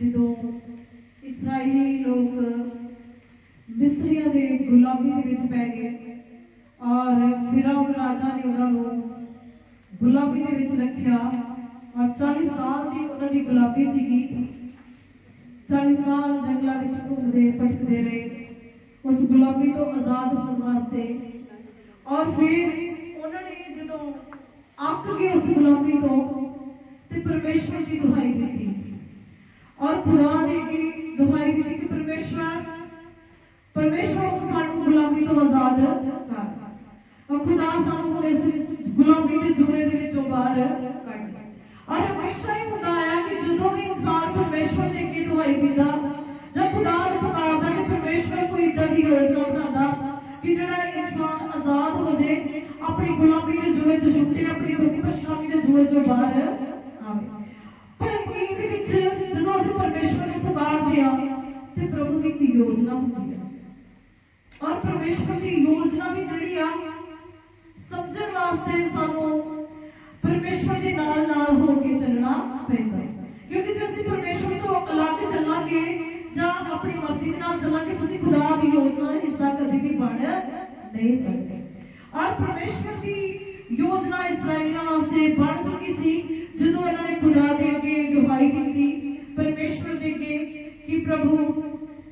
ਜਦੋਂ ਇਸرائیਲੀ ਲੋਕ ਮਿਸਰੀਆਂ ਦੇ ਗੁਲਾਮੀ ਦੇ ਵਿੱਚ ਪੈ ਗਏ ਔਰ ਫਿਰਾਉਨ ਰਾਜਾ ਨੇ ਉਹਨਾਂ ਨੂੰ ਗੁਲਾਮੀ ਦੇ ਵਿੱਚ ਰੱਖਿਆ ਔਰ 40 ਸਾਲ ਦੀ ਉਹਨਾਂ ਦੀ ਗੁਲਾਮੀ ਸੀਗੀ। 40 ਸਾਲ ਜੰਗਲਾਂ ਵਿੱਚ ਘੁੰਮਦੇ, ਭਟਕਦੇ ਰਹੇ, ਉਸ ਗੁਲਾਮੀ ਤੋਂ ਆਜ਼ਾਦ ਹੋਣ ਵਾਸਤੇ। ਔਰ ਫਿਰ ਉਹਨਾਂ ਨੇ ਜਦੋਂ ਅੱਕ ਗਏ ਉਸ ਗੁਲਾਮੀ ਤੋਂ ਤੇ ਪਰਮੇਸ਼ਵਰ ਜੀ ਦੁਹਾਈ ਦਿੱਤੀ। ਔਰ ਖੁਦਾ ਨੇ ਕੀ ਦੁਹਾਈ ਦਿੱਤੀ ਕਿ ਪਰਮੇਸ਼ਵਰ ਪਰਮੇਸ਼ਵਰ ਸਾਨੂੰ ਗੁਲਾਮੀ ਤੋਂ ਆਜ਼ਾਦ ਕਰ ਔਰ ਖੁਦਾ ਸਾਨੂੰ ਇਸ ਗੁਲਾਮੀ ਦੇ ਜੂਏ ਦੇ ਵਿੱਚੋਂ ਬਾਹਰ ਕੱਢ ਔਰ ਹਮੇਸ਼ਾ ਹੀ ਹੁੰਦਾ ਹੈ ਕਿ ਜਦੋਂ ਵੀ ਇਨਸਾਨ ਪਰਮੇਸ਼ਵਰ ਦੇ ਅੱਗੇ ਦੁਹਾਈ ਦਿੰਦਾ ਜਦ ਖੁਦਾ ਨੂੰ ਪੁਕਾਰਦਾ ਕਿ ਪਰਮੇਸ਼ਵਰ ਕੋਈ ਇਦਾਂ ਦੀ ਯੋਜਨਾ ਬਣਾਉਂਦਾ ਕਿ ਜਿਹੜਾ ਇਨਸਾਨ ਆਜ਼ਾਦ ਹੋ ਜੇ, ਆਪਣੀ ਗੁਲਾਮੀ ਦੇ ਜੂਏ ਤੋਂ ਛੁੱਟੇ, ਆਪਣੀ ਦੁੱਖ ਪਰੇਸ਼ਾਨੀ ਦੇ ਜੂਏ ਤੋਂ ਬਾਹਰ ਆਵੇ। ਇੱਕ ਯੋਜਨਾ ਹੁੰਦੀ ਹੈ। ਔਰ ਪਰਮੇਸ਼ਵਰ ਦੀ ਯੋਜਨਾ ਵੀ ਜਿਹੜੀ ਆ, ਸਮਝਣ ਵਾਸਤੇ ਸਾਨੂੰ ਪਰਮੇਸ਼ਵਰ ਦੇ ਨਾਲ ਨਾਲ ਹੋ ਕੇ ਚੱਲਣਾ ਪੈਂਦਾ ਹੈ। ਕਿਉਂਕਿ ਜੇ ਅਸੀਂ ਪਰਮੇਸ਼ਵਰ ਤੋਂ ਅਕਲਾ ਚੱਲਾਂਗੇ, ਜਾਂ ਆਪਣੀ ਮਰਜ਼ੀ ਦੇ ਨਾਲ ਚੱਲਾਂਗੇ, ਤੁਸੀਂ ਖੁਦਾ ਦੀ ਯੋਜਨਾ ਦਾ ਹਿੱਸਾ ਕਦੇ ਵੀ ਬਣ ਨਹੀਂ ਸਕਦੇ। ਔਰ ਪਰਮੇਸ਼ਵਰ ਦੀ ਯੋਜਨਾ ਇਸرائیਲੀਆਂ ਵਾਸਤੇ ਬਣ ਚੁੱਕੀ ਸੀ, ਜਦੋਂ ਇਹਨਾਂ ਨੇ ਖੁਦਾ ਦੇ ਅੱਗੇ ਗਵਾਹੀ ਦਿੱਤੀ ਪਰਮੇਸ਼ਵਰ ਦੇ ਅੱਗੇ ਕਿ ਪ੍ਰਭੂ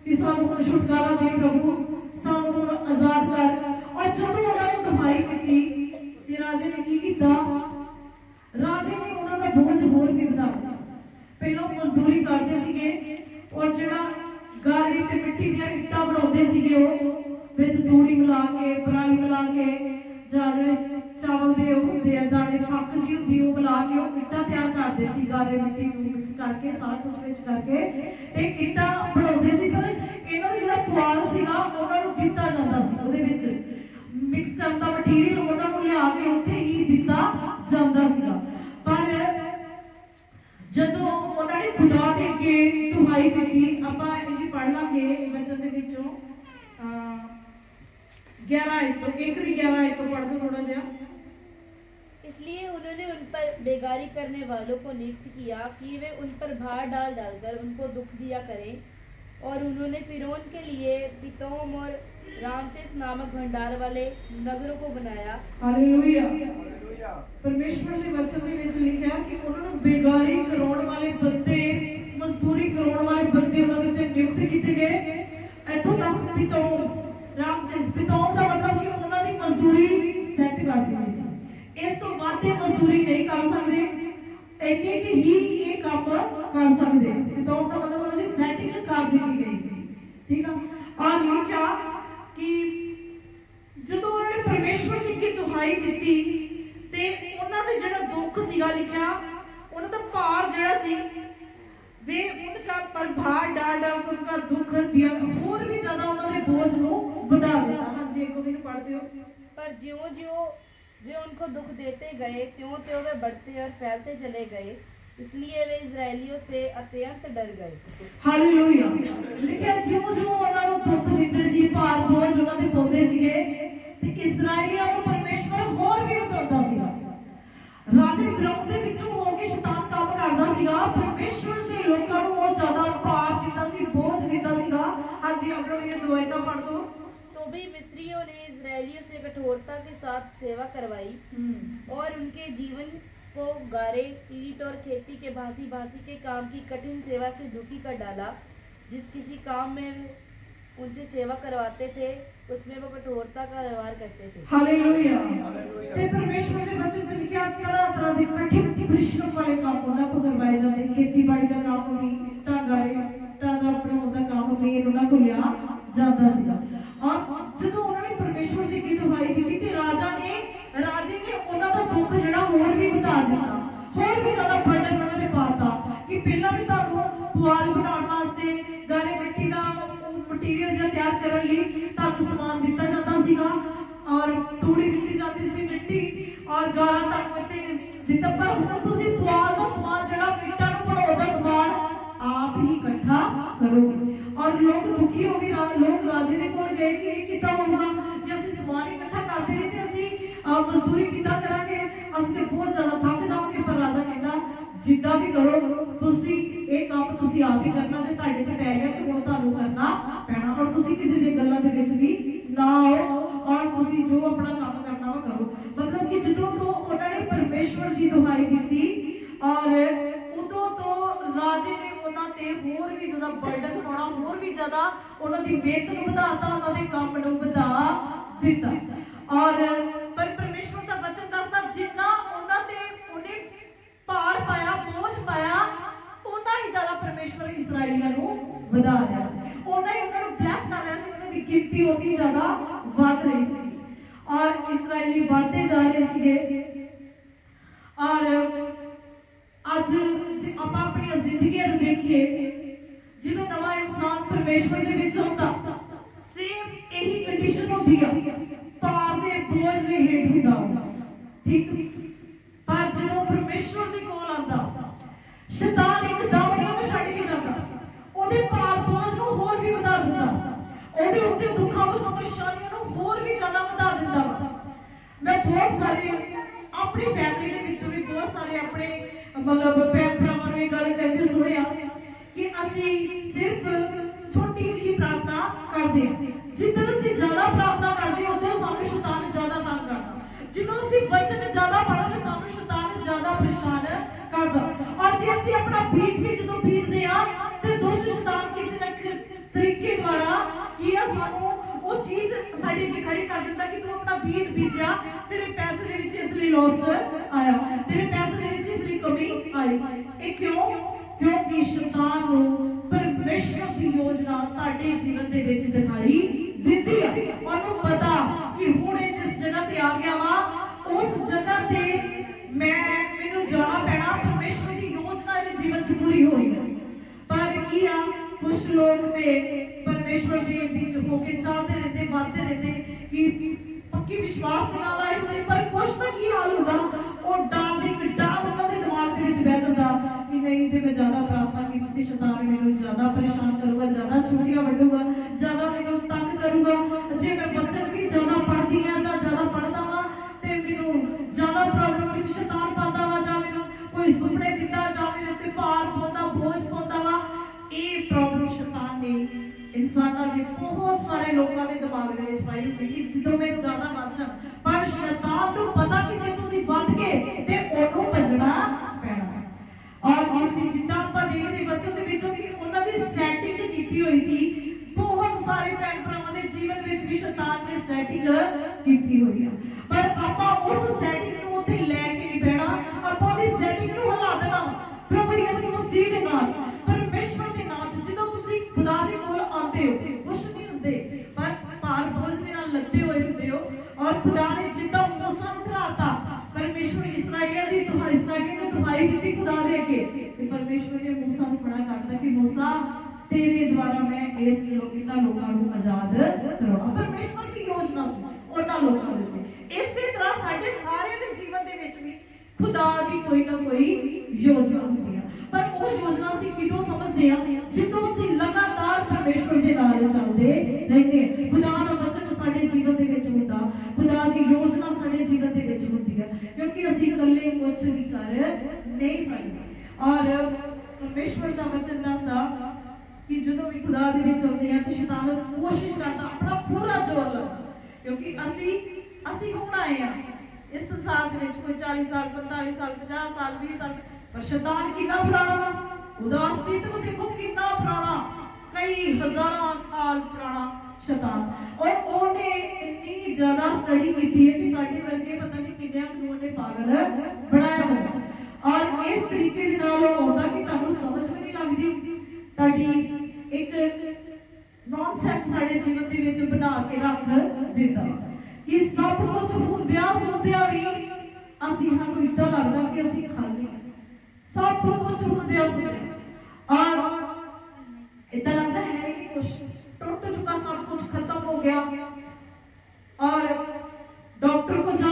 ਕਿ ਸਾਨੂੰ ਹੁਣ ਛੁਟਕਾਰਾ ਦੇ ਪ੍ਰਭੂ, ਸਾਨੂੰ ਹੁਣ ਆਜ਼ਾਦ ਕਰ। ਔਰ ਜਦੋਂ ਉਹਨਾਂ ਨੂੰ ਦੁਹਾਈ ਦਿੱਤੀ ਤੇ ਰਾਜੇ ਨੇ ਕੀ ਕੀਤਾ? ਰਾਜੇ ਨੇ ਉਹਨਾਂ ਦਾ ਬੋਝ ਹੋਰ ਵੀ ਵਧਾ ਦਿੱਤਾ। ਪਹਿਲਾਂ ਮਜ਼ਦੂਰੀ ਕਰਦੇ ਸੀਗੇ, ਔਰ ਜਿਹੜਾ ਗਾਲੀ ਤੇ ਮਿੱਟੀ ਦੀਆਂ ਇੱਟਾਂ ਬਣਾਉਂਦੇ ਸੀਗੇ ਉਹ, ਵਿੱਚ ਤੂੜੀ ਮਿਲਾ ਕੇ, ਪਰਾਲੀ ਮਿਲਾ ਕੇ, ਜਾਂ ਜਿਹੜੇ ਚਾਵਲ ਦੇ ਹੁੰਦੇ ਆ, ਦਾਣੇ, ਫੱਕ ਜੀ ਹੁੰਦੀ, ਉਹ ਮਿਲਾ ਕੇ ਉਹ ਇੱਟਾਂ ਤਿਆਰ ਕਰਦੇ ਸੀ, ਗਾਰੇ, ਮਿੱਟੀ ਨੂੰ ਮਿਕਸ ਕਰਕੇ, ਸਾਰਾ ਕੁਝ ਵਿੱਚ ਕਰਕੇ ਤੇ ਇੱਟਾਂ ਬਣਾਉਂਦੇ ਸੀ, ਪਰ ਇਹਨਾਂ ਦਾ ਜਿਹੜਾ ਪੁਆਲ ਸੀਗਾ, ਉਹਨਾਂ ਨੂੰ ਦਿੱਤਾ ਜਾਂਦਾ ਸੀ ਉਹਦੇ ਵਿੱਚ। ਮਿਕਸ ਕਰਨ ਦਾ ਮਟੀਰੀਅਲ ਉਹਨਾਂ ਨੂੰ ਲਿਆ ਕੇ ਉੱਥੇ ਹੀ ਦਿੱਤਾ ਜਾਂਦਾ ਸੀਗਾ। ਪਰ ਜਦੋਂ ਉਹਨਾਂ ਨੇ ਖੁਦਾ ਦੇ ਅੱਗੇ ਦੁਹਾਈ ਦਿੱਤੀ ਆਪਾਂ ਇਹ ਵੀ ਪੜ ਲਾਂਗੇ ਵਚਨ ਦੇ ਵਿੱਚੋਂ। 11 ਆਇਤ ਤੋਂ 1 ਦੀ 11 ਆਇਤ ਤੋਂ ਪੜ੍ਹ ਦੋ ਥੋੜਾ ਜਿਹਾ। इसलिए उन्होंने उन पर बेगारी करने वालों को नियुक्त किया कि वे उन पर भार डाल डालकर उनको दुख दिया करें और उन्होंने फिरौन के लिए पितोम और रामसेस नामक भंडार वाले नगरों को बनाया ਹਾਲੇਲੂਇਆ ਪਰਮੇਸ਼ਵਰ ਦੇ ਵਚਨ ਦੇ ਵਿੱਚ ਲਿਖਿਆ ਕਿ ਉਹਨਾਂ ਨੂੰ ਬੇਗਾਰੀ ਕਰਾਉਣ ਵਾਲੇ ਬੰਦੇ ਮਜ਼ਦੂਰੀ ਕਰਾਉਣ ਵਾਲੇ ਬੰਦੇ ਉਹਨਾਂ ਦੇ ਉੱਤੇ ਨਿਯੁਕਤ ਕੀਤੇ ਗਏ ਇੱਥੋਂ ਤੱਕ ਪਿਤੌਮ ਰਾਮਸੇਸ ਪਿਤੌਮ ਦਾ ਮਤਲਬ ਕਿ ਉਹਨਾਂ ਦੀ ਮਜ਼ਦੂਰੀ ਸੈੱਟ ਕਰ ਦਿੱਤੀ ਸੀ ਇਸ ਤੋਂ ਵੱਧ ਇਹ ਮਜ਼ਦੂਰੀ ਨਹੀਂ ਕਰ ਸਕਦੇ। ਇੰਨੇ ਕਿ ਹੀ ਇਹ ਕੰਮ ਕਰ ਸਕਦੇ। ਵਿਦਆਊਟ ਦਾ ਮਤਲਬ ਉਹਨਾਂ ਦੀ ਸੈਟਿੰਗ ਕਰ ਦਿੱਤੀ ਗਈ ਸੀ। ਠੀਕ ਆ? ਔਰ ਲਿਖਿਆ ਕਿ ਜਦੋਂ ਉਹਨਾਂ ਨੇ ਪਰਮੇਸ਼ਵਰ ਦੀ ਕੀ ਦੁਹਾਈ ਦਿੱਤੀ ਤੇ ਉਹਨਾਂ ਦੇ ਜਿਹੜਾ ਦੁੱਖ ਸੀਗਾ ਲਿਖਿਆ, ਉਹਨਾਂ ਦਾ ਭਾਰ ਜਿਹੜਾ ਸੀ, ਵੇ ਦਾ ਪ੍ਰਭਾਵ ਡਾਲ ਡਾਲ ਕੇ ਉਨ੍ਹਾਂ ਦੁੱਖ ਦਿਆ ਹੋਰ ਵੀ ਜ਼ਿਆਦਾ ਉਹਨਾਂ ਦੇ ਬੋਝ ਨੂੰ ਵਧਾ ਦਿੱਤਾ। ਹਾਂ ਜੇ ਕੋਈ ਨੂੰ ਪੜਦੇ ਹੋ। ਪਰ ਜਿਉਂ ਜਿਉਂ वे उनको दुख देते गए त्यों त्यों वे बढ़ते और फैलते चले गए इसलिए वे इजरायलियों से अत्यंत डर गए ਰਾਜੇ ਫਿਰੌਨ ਲੋਕਾਂ ਨੂੰ ਉਹ ਜ਼ਿਆਦਾ ਭਾਰ ਦਿੰਦਾ ਸੀ ਬੋਝ ਦਿੰਦਾ ਸੀਗਾ ਇਹ ਅੰਕਲ ਇਹ ਦਵਾਈ तो भी मिस्रियों ने इजरायलियों से कठोरता के साथ सेवा करवाई और उनके जीवन को गारे पीट और खेती के भांति भांति के काम की कठिन सेवा से दुखी कर डाला जिस किसी काम में वे उनसे सेवा करवाते थे उसमें वो कठोरता का व्यवहार करते थे ਹਾਲੇਲੂਇਆ ਤੇ ਪਰਮੇਸ਼ਵਰ ਦੇ ਵਚਨ ਚ ਲਿਖਿਆ ਤਰ੍ਹਾਂ ਤਰ੍ਹਾਂ ਦੇ ਕਠਿਨ ਪਰਿਸ਼ਰਮ ਵਾਲੇ ਕੰਮ ਉਹਨਾਂ ਕੋਲ ਕਰਵਾਏ ਜਾਂਦੇ ਖੇਤੀਬਾੜੀ ਦਾ ਕੰਮ ਵੀ ਇੱਟਾਂ ਗਾਰੇ ਇੱਟਾਂ ਦਾ ਬਣਾਉਣ ਦਾ ਕੰਮ ਮੇਨ ਉਹਨਾਂ ਕੋਲ ਲਿਆ ਜਾਂਦਾ ਸੀਗਾ ਅਸੀਂ ਮਜ਼ਦੂਰੀ ਕਿੱਦਾਂ ਕਰਾਂਗੇ? ਅਸੀਂ ਤੇ ਬਹੁਤ ਜ਼ਿਆਦਾ ਥੱਕ ਜਾਵਾਂਗੇ, ਪਰ ਰਾਜਾ ਕਹਿੰਦਾ, ਜਿੱਦਾਂ ਵੀ ਕਰੋ, ਤੁਸੀਂ ਇਹ ਕੰਮ ਤੁਸੀਂ ਆਪ ਹੀ ਕਰਨਾ, ਜੇ ਤੁਹਾਡੇ ਤੇ ਪੈ ਗਿਆ ਤੇ ਹੁਣ ਤੁਹਾਨੂੰ ਕਰਨਾ ਪੈਣਾ। ਔਰ ਤੁਸੀਂ ਕਿਸੇ ਦੀ ਗੱਲਾਂ ਦੇ ਵਿੱਚ ਵੀ ਨਾ ਆਓ, ਔਰ ਤੁਸੀਂ ਜੋ ਆਪਣਾ ਕੰਮ ਕਰਨਾ ਵਾ ਕਰੋ। ਮਤਲਬ ਕਿ ਜਦੋਂ ਤੋਂ ਉਹਨਾਂ ਨੇ ਪਰਮੇਸ਼ਵਰ ਦੀ ਦੁਹਾਈ ਦਿੱਤੀ, ਔਰ ਉਦੋਂ ਤੋਂ ਰਾਜੇ ਨੇ ਉਹਨਾਂ ਤੇ ਹੋਰ ਵੀ ਜ਼ਿਆਦਾ ਬਰਡਨ ਪਾਉਣਾ, ਹੋਰ ਵੀ ਜ਼ਿਆਦਾ ਉਹਨਾਂ ਦੀ ਮਿਹਨਤ ਨੂੰ ਵਧਾਤਾ, ਉਹਨਾਂ ਦੇ ਕੰਮ ਨੂੰ ਵਧਾ ਦਿੱਤਾ। ਔਰ ਪਰ ਪਰਮੇਸ਼ਵਰ ਦਾ ਵਚਨ ਦੱਸਦਾ, ਜਿੰਨਾ ਉਹਨਾਂ ਤੇ ਉਹਨੇ ਭਾਰ ਪਾਇਆ, ਬੋਝ ਪਾਇਆ ਉਹਨਾਂ ਹੀ ਜ਼ਿਆਦਾ ਪਰਮੇਸ਼ਵਰ ਇਸਰਾਏਲੀਆਂ ਨੂੰ ਵਧਾ ਰਿਹਾ ਸੀ। ਉਹਨਾਂ ਹੀ ਉਹਨਾਂ ਨੂੰ ਬਲੈਸ ਕਰ ਰਿਹਾ ਸੀ, ਉਹਨਾਂ ਦੀ ਗਿਣਤੀ ਉਹਦੀ ਜ਼ਿਆਦਾ ਵੱਧ ਰਹੀ ਸੀ। ਔਰ ਇਸਰਾਏਲੀ ਵਧਦੇ ਜਾ ਰਹੇ ਸੀਗੇ। ਔਰ ਅੱਜ ਜੇ ਆਪਾਂ ਆਪਣੀ ਜ਼ਿੰਦਗੀਆਂ ਨੂੰ ਦੇਖੀਏ, ਜਦੋਂ ਨਵਾਂ ਇਨਸਾਨ ਪਰਮੇਸ਼ਵਰ ਦੇ ਵਿੱਚ ਆਉਂਦਾ ਸੇਮ ਇਹੀ ਕੰਡੀਸ਼ਨ ਹੁੰਦੀ ਆ ਭਾਰ ਦੇ ਬੋਝ ਦੇ ਹੇਠ ਹੁੰਦਾ ਵਾ। ਠੀਕ ਪਰ ਜਦੋਂ ਪਰਮੇਸ਼ਵਰ ਦੇ ਕੋਲ ਆਉਂਦਾ ਸ਼ੈਤਾਨ ਇੱਕਦਮ ਨਹੀਂ ਉਹਨੂੰ ਛੱਡ ਕੇ ਜਾਂਦਾ ਉਹਦੇ ਭਾਰ ਬੋਝ ਨੂੰ ਹੋਰ ਵੀ ਵਧਾ ਦਿੰਦਾ ਉਹਦੇ ਉੱਤੇ ਦੁੱਖਾਂ ਨੂੰ ਸਮੱਸਿਆਵਾਂ ਨੂੰ ਹੋਰ ਵੀ ਜ਼ਿਆਦਾ ਵਧਾ ਦਿੰਦਾ ਵਾ ਮੈਂ ਬਹੁਤ ਸਾਰੇ ਆਪਣੀ ਫੈਮਿਲੀ ਦੇ ਵਿੱਚ ਵੀ ਬਹੁਤ ਸਾਰੇ ਆਪਣੇ ਮਤਲਬ ਭੈਣ ਭਰਾਵਾਂ ਨੂੰ ਇਹ ਗੱਲ ਕਹਿੰਦੇ ਸੁਣਿਆ ਕਿ ਅਸੀਂ ਸਿਰਫ ਛੋਟੀ ਜਿਹੀ ਪ੍ਰਾਰਥਨਾ ਕਰਦੇ ਹਾਂ। ਜਿੱਦਾਂ ਅਸੀਂ ਜ਼ਿਆਦਾ ਪ੍ਰਾਰਥਨਾ ਕਰਦੇ ਉਦੋਂ ਸਾਨੂੰ ਸ਼ੈਤਾਨ ਜ਼ਿਆਦਾ ਤੰਗ ਕਰਦਾ। ਜਦੋਂ ਅਸੀਂ ਵਚਨ ਜ਼ਿਆਦਾ ਪੜ੍ਹਦੇ, ਸਾਨੂੰ ਸ਼ੈਤਾਨ ਜ਼ਿਆਦਾ ਪਰੇਸ਼ਾਨ ਕਰਦਾ। ਔਰ ਜੇ ਅਸੀਂ ਆਪਣਾ ਬੀਜ ਵੀ ਜਦੋਂ ਬੀਜਦੇ ਆ ਤੇ ਦੁਸ਼ਟ ਸ਼ੈਤਾਨ ਕਿਸੇ ਨਾ ਤਰੀਕੇ ਦੁਆਰਾ ਕੀ ਆ, ਸਾਨੂੰ ਉਹ ਚੀਜ਼ ਸਾਡੇ ਅੱਗੇ ਖੜੀ ਕਰ ਦਿੰਦਾ ਕਿ ਤੂੰ ਆਪਣਾ ਬੀਜ ਬੀਜਿਆ, ਤੇਰੇ ਪੈਸੇ ਦੇ ਵਿੱਚ ਇਸ ਲਈ ਲੋਸ ਆਇਆ। ਤੇਰੇ ਪੈਸੇ ਦੇ ਵਿੱਚ ਇਸ ਲਈ ਕਮੀ ਆਈ। ਇਹ ਕਿਉਂ? ਕਿਉਂਕਿ ਸ਼ੈਤਾਨ ਨੂੰ ਪਰਮੇਸ਼ਰ ਦੀ ਯੋਜਨਾ ਤੁਹਾਡੇ ਜੀਵਨ ਦੇ ਵਿੱਚ ਦਿਖਾਈ ਦਿੱਤੀ ਹੈ ਉਹਨੂੰ ਪਤਾ ਕਿ ਹੁਣ ਇਹ ਜਿਸ ਜਗ੍ਹਾ ਤੇ ਆ ਗਿਆ ਵਾ, ਉਸ ਜਗ੍ਹਾ ਤੇ ਮੈਂ, ਮੈਨੂੰ ਜਾਣਾ ਪੈਣਾ। ਪਰਮੇਸ਼ਰ ਦੀ ਯੋਜਨਾ ਇਹਦੇ ਜੀਵਨ 'ਚ ਪੂਰੀ ਹੋਣੀ ਹੈ ਪਰ ਕੀ ਆ? ਕੁਝ ਲੋਕ ਤੇ ਪਰਮੇਸ਼ਵਰ ਦੀ ਵਿੱਚ ਹੋ ਕੇ ਚਾਹਦੇ ਰਹਿੰਦੇ ਵਾਦੇ ਰਹਿੰਦੇ ਕਿ ਪੱਕੀ ਵਿਸ਼ਵਾਸ ਦੇ ਨਾਲ ਆਏ ਹੁੰਦੇ ਪਰ ਕੁਝ ਤਾਂ ਕੀ ਹਾਲ ਹੁੰਦਾ ਉਹ ਡਰ ਦੇ ਇੱਕ ਡਰ ਉਹਨਾਂ ਦੇ ਦਿਮਾਗ ਦੇ ਵਿੱਚ ਬਹਿ ਜਾਂਦਾ ਕਿ ਨਹੀਂ ਜੇ ਮੈਂ ਜ਼ਿਆਦਾ ਪ੍ਰਾਰਥਨਾ ਕੀਤੀ ਤੇ ਸ਼ੈਤਾਨ ਮੈਨੂੰ ਜ਼ਿਆਦਾ ਪਰੇਸ਼ਾਨ ਕਰਤਾ ਤੇਰੇ ਦੁਆਰਾ ਮੈਂ ਇਸ ਇਹਨਾਂ ਲੋਕਾਂ ਨੂੰ ਆਜ਼ਾਦ ਕਰਾਉਣਾ ਪਰਮੇਸ਼ਵਰ ਦੀ ਯੋਜਨਾ ਸੀ, ਉਹਨਾਂ ਲੋਕਾਂ ਦੇ ਉੱਤੇ। ਇਸੇ ਤਰ੍ਹਾਂ ਸਾਡੇ ਸਾਰਿਆਂ ਦੇ ਜੀਵਨ ਦੇ ਵਿੱਚ ਵੀ ਖੁਦਾ ਦੀ ਕੋਈ ਨਾ ਕੋਈ ਯੋਜਨਾ ਹੁੰਦੀ ਆ। ਪਰ ਉਹ ਯੋਜਨਾ ਅਸੀਂ ਕਿਦੋਂ ਸਮਝਦੇ ਆ? ਜਦੋਂ ਅਸੀਂ ਲਗਾਤਾਰ ਪਰਮੇਸ਼ਵਰ ਦੇ ਨਾਲ ਚੱਲਦੇ ਰਹਿੰਦੇ ਖੁਦਾ ਦਾ ਵਚਨ ਸਾਡੇ ਜੀਵਨ ਦੇ ਵਿੱਚ ਹੁੰਦਾ। ਖੁਦਾ ਦੀ ਯੋਜਨਾ ਸਾਡੇ ਜੀਵਨ ਦੇ ਵਿੱਚ ਹੁੰਦੀ ਆ। ਕਿਉਂਕਿ ਅਸੀਂ ਇਕੱਲੇ ਕੁਝ ਵੀ ਕਰ ਨਹੀਂ ਸਕਦੇ। ਔਰ ਪਰਮੇਸ਼ਵਰ ਦਾ ਵਚਨ ਦੱਸਦਾ ਕਿ ਜਦੋਂ ਵੀ ਖੁਦਾ ਦੇ ਵਿੱਚ ਆਉਂਦੇ ਆ ਤੇ ਸ਼ੈਤਾਨ ਕੋਸ਼ਿਸ਼ ਕਰਦਾ ਆਪਣਾ ਪੂਰਾ ਜ਼ੋਰ ਲਾਉਂਦਾ ਕਿਉਂਕਿ ਅਸੀਂ ਅਸੀਂ ਹੁਣ ਆਏ ਆ ਇਸ ਸੰਸਾਰ ਦੇ ਵਿੱਚ ਕੋਈ 40 ਸਾਲ 45 ਸਾਲ 50 ਸਾਲ 20 ਸਾਲ, ਪਰ ਸ਼ੈਤਾਨ ਕਿੰਨਾ ਪੁਰਾਣਾ ਵਾ? ਉਹਦਾ ਅਸਤੀਤਵ ਦੇਖੋ ਕਿੰਨਾ ਪੁਰਾਣਾ। ਕਈ ਹਜ਼ਾਰਾਂ ਸਾਲ ਪੁਰਾਣਾ ਸ਼ੈਤਾਨ। ਔਰ ਉਹਨੇ ਇੰਨੀ ਜ਼ਿਆਦਾ ਸਟੱਡੀ ਕੀਤੀ ਹੈ ਕਿ ਸਾਡੇ ਵਰਗੇ ਪਤਾ ਨਹੀਂ ਕਿੰਨਿਆਂ ਨੂੰ ਉਹਨੇ ਪਾਗਲ ਬਣਾਇਆ ਹੋਇਆ। ਔਰ ਇਸ ਤਰੀਕੇ ਦੇ ਨਾਲ ਉਹ ਆਉਂਦਾ ਕਿ ਤੁਹਾਨੂੰ ਸਮਝ ਨਹੀਂ ਲੱਗਦੀ। ਤੁਹਾਡੀ ਇੱਕ ਨੌਨਸੈਂਸ ਸਾਡੇ ਜੀਵਨ ਦੇ ਵਿੱਚ ਬਣਾ ਕੇ ਰੱਖ ਦਿੰਦਾ। ਕਿ ਸਭ ਕੁਝ ਹੁੰਦਿਆਂ ਸੁਣਦਿਆਂ ਵੀ ਅਸੀਂ, ਸਾਨੂੰ ਇਦਾਂ ਲੱਗਦਾ ਕਿ ਅਸੀਂ ਖਾਲੀ ਸਭ ਕੁਝ ਹੁੰਦਿਆਂ ਸੁਣਦਿਆਂ ਔਰ ਇਦਾਂ ਲੱਗਦਾ ਹੈ ਕਿ ਕੁਝ ਟੁੱਟ ਚੁੱਕਾ ਸਭ ਕੁਝ ਖਤਮ ਹੋ ਗਿਆ। ਔਰ ਡਾਕਟਰ ਕੋ ਜਾਂਦੇ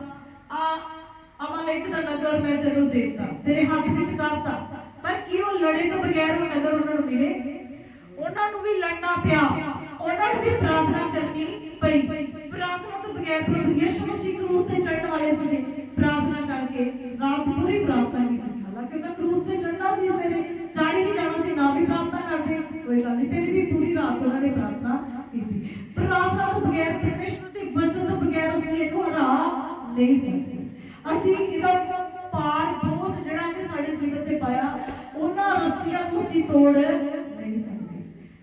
ਵਾਲੇ ਇੱਕ ਤਾਂ ਨਗਰ ਮੈਂ ਤੈਨੂੰ ਦੇਤਾ ਤੇਰੇ ਹੱਥ ਵਿੱਚ ਕਰਤਾ ਪਰ ਕੀ ਉਹ ਲੜੇ ਤੋਂ ਬਗੈਰ ਉਹ ਨਗਰ ਉਹਨਾਂ ਨੂੰ ਮਿਲੇ ਉਹਨਾਂ ਨੂੰ ਵੀ ਲੜਨਾ ਪਿਆ ਉਹਨਾਂ ਨੂੰ ਵੀ ਪ੍ਰਾਰਥਨਾ ਕਰਨੀ ਪਈ ਪ੍ਰਾਰਥਨਾ ਤੋਂ ਬਗੈਰ ਪ੍ਰਭੂ ਯਿਸੂ ਮਸੀਹ ਕਰੂਸ ਤੇ ਚੜਨ ਵਾਲੇ ਸੀ ਪ੍ਰਾਰਥਨਾ ਕਰਕੇ ਰਾਤ ਪੂਰੀ ਪ੍ਰਾਰਥਨਾ ਕੀਤੀ ਹਾਲਾਂਕਿ ਉਹਨਾਂ ਕਰੂਸ ਤੇ ਚੜਨਾ ਸੀ ਸਵੇਰੇ ਚਾੜੀ ਵੀ ਜਾਣਾ ਸੀ ਨਾ ਵੀ ਪ੍ਰਾਰਥਨਾ ਕਰਦੇ ਕੋਈ ਗੱਲ ਨਹੀਂ ਫਿਰ ਵੀ ਪੂਰੀ ਰਾਤ ਉਹਨਾਂ ਨੇ ਪ੍ਰਾਰਥਨਾ ਕੀਤੀ ਪ੍ਰਾਰਥਨਾ ਤੋਂ ਬਗੈਰ ਪਰਮੇਸ਼ਰ ਦੇ ਵਚਨ ਤੋਂ ਬਗੈਰ ਅਸੀਂ ਇਹਨੂੰ ਹਰਾ ਨਹੀਂ ਸਕਦੇ ਅਸੀਂ ਇਹਦਾ ਪਾਰ ਬੋਝ ਜਿਹੜਾ ਇਹਨੇ ਸਾਡੇ ਜੀਵਨ ਤੇ ਪਾਇਆ, ਉਹਨਾਂ ਰਸਤੀਆਂ ਨੂੰ ਅਸੀਂ ਤੋੜ ਨਹੀਂ ਸਕਦੇ।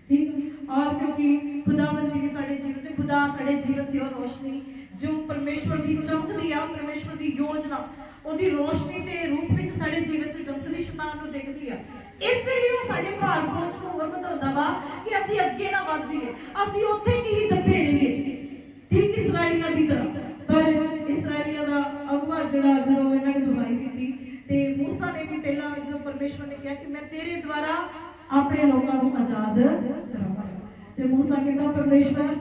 ਠੀਕ? ਔਰ ਕਿਉਂਕਿ ਖੁਦਾਵੰਦ ਜੀ ਸਾਡੇ ਜੀਵਨ ਤੇ, ਖੁਦਾ ਸਾਡੇ ਜੀਵਨ ਦੀ ਉਹ ਰੋਸ਼ਨੀ, ਜੋ ਪਰਮੇਸ਼ਵਰ ਦੀ ਚਮਕਦੀ ਆ, ਪਰਮੇਸ਼ਵਰ ਦੀ ਯੋਜਨਾ, ਉਹਦੀ ਰੋਸ਼ਨੀ ਦੇ ਰੂਪ ਵਿੱਚ ਸਾਡੇ ਜੀਵਨ 'ਚ ਚਮਕਦੀ ਸ਼ੈਤਾਨ ਨੂੰ ਦਿਖਦੀ ਆ। ਇਸ ਲਈ ਉਹ ਸਾਡੇ ਭਾਰ ਬੋਝ ਨੂੰ ਹੋਰ ਵਧਾਉਂਦਾ ਵਾ ਕਿ ਅਸੀਂ ਅੱਗੇ ਨਾ ਵੱਧ ਜਾਈਏ। ਅਸੀਂ ਉੱਥੇ ਕੀ ਦੱਬੇ ਰਹੀਏ। ਠੀਕ? ਇਸਰਾਈਲੀਆਂ ਦੀ ਤਰ੍ਹਾਂ। ਜਿਹੜਾ ਜਦੋਂ ਇਹਨਾਂ ਨੇ ਦੁਹਾਈ ਦਿੱਤੀ ਤੇ ਮੂਸਾ ਨੇ ਵੀ ਪਹਿਲਾਂ ਜਦੋਂ ਪਰਮੇਸ਼ਵਰ ਨੇ ਕਿਹਾ ਕਿ ਮੈਂ ਤੇਰੇ ਦੁਆਰਾ ਆਪਣੇ ਲੋਕਾਂ ਨੂੰ ਆਜ਼ਾਦ ਕਰਾਂਗਾ ਤੇ ਮੂਸਾ ਕਹਿੰਦਾ, ਪਰਮੇਸ਼ਵਰ,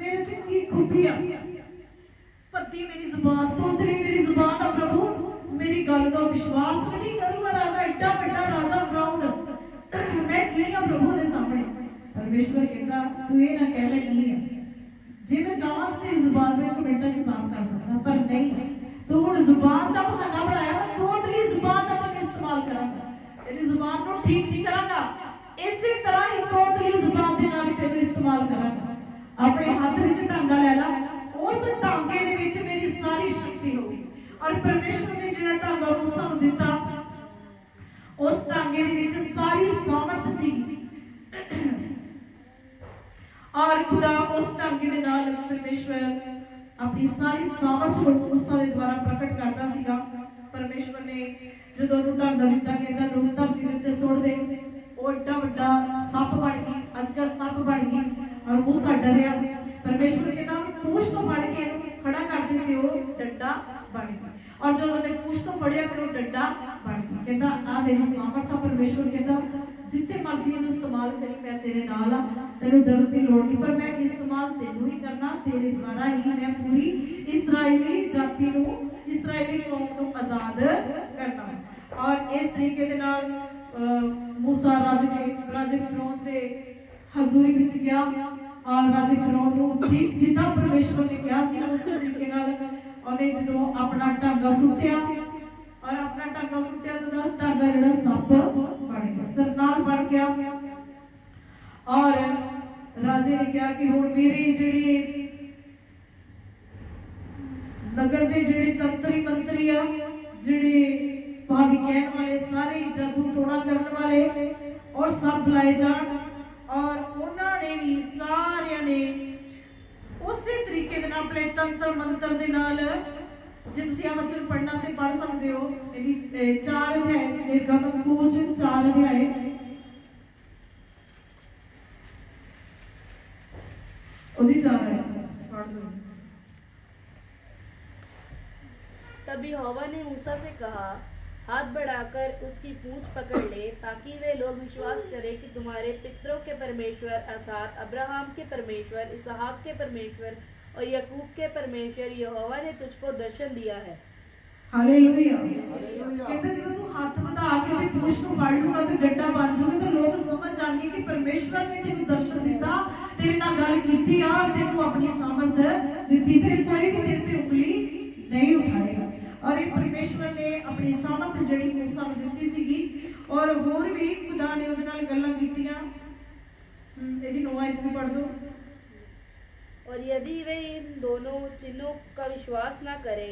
ਮੇਰੇ ਚ ਕੀ ਖੂਬੀ ਆ? ਪੱਤੀ ਮੇਰੀ ਜ਼ੁਬਾਨ ਤੋਂ ਤੇਰੀ ਮੇਰੀ ਜ਼ੁਬਾਨ ਆ ਪ੍ਰਭੂ। ਮੇਰੀ ਗੱਲ ਦਾ ਵਿਸ਼ਵਾਸ ਵੀ ਨਹੀਂ ਕਰੂਗਾ ਰਾਜਾ ਐਡਾ ਵੱਡਾ ਰਾਜਾ ਫਰਾਉਨ ਮੈਂ ਕੀ ਆ ਪ੍ਰਭੂ ਦੇ ਸਾਹਮਣੇ? ਪਰਮੇਸ਼ਵਰ ਕਹਿੰਦਾ, ਤੂੰ ਇਹ ਨਾ ਕਹਿ ਲੈ ਕੀ ਆ? ਜੇ ਮੈਂ ਚਾਹਾਂ ਤੇਰੀ ਜ਼ੁਬਾਨ ਨੂੰ ਇੱਕ ਮਿੰਟਾਂ 'ਚ ਸਾਫ਼ ਕਰ ਸਕਦਾ, ਪਰ ਨਹੀਂ। ਤੂੰ ਹੁਣ ਜ਼ੁਬਾਨ ਦਾ ਬਹਾਨਾ ਬਣਾਇਆ ਮੈਂ ਦੋ ਤੇਰੀ ਜ਼ੁਬਾਨ ਦਾ ਤੈਨੂੰ ਇਸਤੇਮਾਲ ਕਰਾਂਗਾ। ਤੇਰੀ ਜ਼ੁਬਾਨ ਨੂੰ ਠੀਕ ਨਹੀਂ ਕਰਾਂਗਾ। ਇਸੇ ਤਰ੍ਹਾਂ ਹੀ ਦੋ ਤੇਰੀ ਜ਼ੁਬਾਨ ਦੇ ਨਾਲ ਹੀ ਤੈਨੂੰ ਇਸਤੇਮਾਲ ਕਰਾਂਗਾ। ਆਪਣੇ ਹੱਥ ਵਿੱਚ ਟਾਂਗਾ ਲੈ ਲਾ। ਉਸ ਟਾਂਗੇ ਦੇ ਵਿੱਚ ਮੇਰੀ ਸਾਰੀ ਸ਼ਕਤੀ ਹੋਗੀ ਔਰ ਪਰਮੇਸ਼ਰ ਨੇ ਜਿਹੜਾ ਟਾਂਗਾ ਮੂਸਾ ਨੂੰ ਦਿੱਤਾ, ਉਸ ਢਾਂਗੇ ਦੇ ਵਿੱਚ ਸਾਰੀ ਸਾਮਰਥ ਸੀਗੀ। ਔਰ ਖੁਦਾ ਉਸ ਢਾਂਗੇ ਦੇ ਨਾਲ ਪਰਮੇਸ਼ਵਰ ਆਪਣੀ ਸਾਰੀ ਸਾਮਰਥ ਨੂੰ ਮੂਸਾ ਦੇ ਦੁਆਰਾ ਪ੍ਰਗਟ ਕਰਦਾ ਸੀਗਾ। ਪਰਮੇਸ਼ਵਰ ਨੇ ਜਦੋਂ ਉਹਨੂੰ ਢੰਗਾ ਦਿੱਤਾ ਕਿ ਇਹਨਾਂ ਨੂੰ ਧਰਤੀ ਦੇ ਉੱਤੇ ਸੁੱਟ ਦੇ ਉਹ ਏਡਾ ਵੱਡਾ ਸੱਪ ਬਣ ਗਈ ਅੱਜ ਕੱਲ ਸੱਪ ਬਣ ਗਈ, ਔਰ ਮੂਸਾ ਡਰਿਆ। ਪਰਮੇਸ਼ਵਰ ਕਹਿੰਦਾ ਪੂਛ ਤੋਂ ਫੜ ਕੇ ਇਹਨੂੰ ਖੜਾ ਕਰ ਦੇ ਉਹ ਡੰਡਾ ਬਣ ਗਿਆ। ਔਰ ਜਦੋਂ ਉਹਨੇ ਪੂਛ ਤੋਂ ਫੜਿਆ ਤੇ ਉਹ ਡੰਡਾ ਬਣ ਗਿਆ। ਕਹਿੰਦਾ ਆ ਮੇਰੀ ਸਾਮਰਥ ਪਰਮੇਸ਼ਵਰ, ਕਹਿੰਦਾ ਜਿੱਥੇ ਮਰਜ਼ੀ ਇਹਨੂੰ ਇਸਤੇਮਾਲ ਕਰੀ, ਮੈਂ ਤੇਰੇ ਨਾਲ ਆ, ਤੈਨੂੰ ਡਰ ਦੀ ਲੋੜ ਨਹੀਂ, ਪਰ ਮੈਂ ਇਸਤੇਮਾਲ ਤੈਨੂੰ ਹੀ ਕਰਨਾ, ਤੇਰੇ ਦੁਆਰਾ ਹੀ ਮੈਂ ਪੂਰੀ ਇਸرائیਲੀ ਜਾਤੀ ਨੂੰ ਇਸرائیਲੀ ਕੌਮ ਨੂੰ ਆਜ਼ਾਦ ਕਰਨਾ। ਔਰ ਇਸ ਤਰੀਕੇ ਦੇ ਨਾਲ ਮੂਸਾ ਰਾਜੇ ਦੇ, ਰਾਜੇ ਫਰੋਨ ਦੇ ਹਜ਼ੂਰੀ ਵਿੱਚ ਗਿਆ। ਔਰ ਰਾਜੇ ਫਰੋਨ ਨੂੰ ਠੀਕ ਜਿੱਦਾਂ ਪਰਮੇਸ਼ਵਰ ਨੇ ਕਿਹਾ ਸੀ, ਉਸ ਤਰੀਕੇ ਨਾਲ ਉਹਨੇ ਜਦੋਂ ਆਪਣਾ ਟਾਂਗਾ ਸੁੱਟਿਆ। ਔਰ ਆਪਣਾ ਟਾਂਗਾ ਸੁੱਟਿਆ, ਤਾਂ ਟਾਂਗਾ ਜਿਹੜਾ ਸੱਪ ਰਾਜੇ ਨੇ ਕਿਹਾ ਕਿ ਹੁਣ ਮੇਰੇ ਜਿਹੜੇ ਨਗਰ ਦੇ ਜਿਹੜੇ ਤੰਤਰੀ ਮੰਤਰੀ ਆ, ਜਿਹੜੇ ਭਾਵੀ ਕਹਿਣ ਵਾਲੇ, ਸਾਰੇ ਜਾਦੂ ਟੋਣਾ ਕਰਨ ਵਾਲੇ ਔਰ ਸਭ ਬੁਲਾਏ ਜਾਣ, ਔਰ ਉਹਨਾਂ ਨੇ ਵੀ ਸਾਰਿਆਂ ਨੇ ਉਸੇ ਤਰੀਕੇ ਦੇ ਨਾਲ ਆਪਣੇ ਤੰਤਰ ਮੰਤਰ ਦੇ ਨਾਲ, ਜੇ ਤੁਸੀਂ ਆ ਵਚਨ ਪੜਨਾ ਤੇ ਪੜ ਸਕਦੇ ਹੋ, ਇਹਦੀ ਚਾਰ ਅਧਿਆਏ ਨਿਰਗਮਨ ਕੋਜ ਚਾਰ ਅਧਿਆਏ। तभी हवा ने मूसा से कहा, हाथ बढ़ाकर उसकी पूछ पकड़ ले, ताकि वे लोग विश्वास करें कि तुम्हारे पितरों के परमेश्वर, अर्थात अब्राहम के परमेश्वर, इसहाक के परमेश्वर और यकूब के परमेश्वर, यहोवा ने तुझको दर्शन दिया है। ਹਾਲੇਲੂਇਆ ਕਹਿੰਦੇ ਜਦੋਂ ਤੂੰ ਹੱਥ ਵਧਾ ਕੇ ਤੇ ਪੁਰਸ਼ ਨੂੰ ਫੜ ਲੂਗਾ ਤੇ ਡੰਡਾ ਬਣ ਜਾਊਗਾ ਤਾਂ ਲੋਕ ਸਮਝ ਜਾਣਗੇ ਕਿ ਪਰਮੇਸ਼ਵਰ ਨੇ ਤੈਨੂੰ ਦਰਸ਼ਨ ਦਿੱਤਾ ਤੇਰੇ ਨਾਲ ਗੱਲ ਕੀਤੀ ਆ ਤੈਨੂੰ ਆਪਣੀ ਸਾਮਰਥ ਦਿੱਤੀ ਫਿਰ ਕੋਈ ਵੀ ਤੇਰੇ ਤੇ ਉਂਗਲੀ ਨਹੀਂ ਉਠਾਏਗਾ ਔਰ ਇਹ ਪਰਮੇਸ਼ਵਰ ਨੇ ਆਪਣੀ ਸਾਮਰਥ ਜਿਹੜੀ ਮੂਸਾ ਨੂੰ ਦਿੱਤੀ ਸੀਗੀ ਔਰ ਹੋਰ ਵੀ ਖੁਦਾ ਨੇ ਉਹਦੇ ਨਾਲ ਗੱਲਾਂ ਕੀਤੀਆਂ ਹਮ, ਇਹਦੀ ਨੌਂ ਇੱਕ ਵੀ ਪੜ੍ਹ ਦੋ और यदि वे इन दोनों चिन्हों का विश्वास न करें